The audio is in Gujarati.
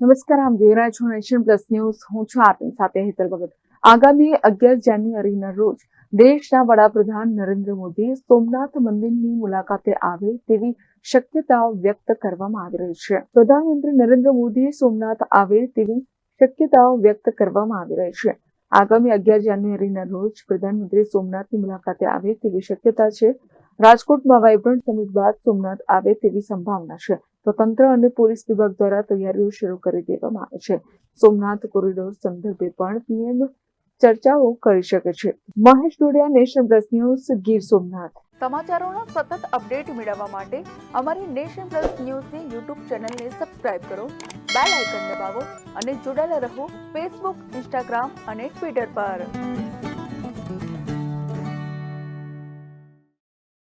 નમસ્કાર, આમ જોઈ રહ્યા છો નેશન પ્લસ ન્યૂઝ. હું છું આપની સાથે હેતલ ભગત. આગામી અગિયાર જાન્યુઆરીના રોજ દેશના વડાપ્રધાન નરેન્દ્ર મોદી સોમનાથ મંદિરની મુલાકાતે આવે તેવી શક્યતાઓ વ્યક્ત કરવામાં આવી રહી છે. પ્રધાનમંત્રી નરેન્દ્ર મોદી સોમનાથ આવે તેવી શક્યતાઓ વ્યક્ત કરવામાં આવી રહી છે. આગામી અગિયાર જાન્યુઆરીના રોજ પ્રધાનમંત્રી સોમનાથની મુલાકાતે આવે તેવી શક્યતા છે. રાજકોટમાં વાઇબ્રન્ટ સમિટ બાદ સોમનાથ આવે તેવી સંભાવના છે. તો તંત્ર અને પોલીસ વિભાગ દ્વારા તૈયારીઓ શરૂ કરી દેવામાં આવે છે. સોમનાથ કોરિડોર સંદર્ભે પણ પીએમ ચર્ચાઓ કરી શકે છે. Mahesh Dodiya, nation plus news, Gir Somnath. સમાચારોના સતત અપડેટ મેળવવા માટે અમારી નેશન પ્લસ ન્યૂઝની યુટ્યુબ ચેનલને સબસ્ક્રાઇબ કરો, બેલ આઇકન દબાવો અને જોડાયેલા રહો ફેસબુક, ઇન્સ્ટાગ્રામ અને ટ્વિટર પર.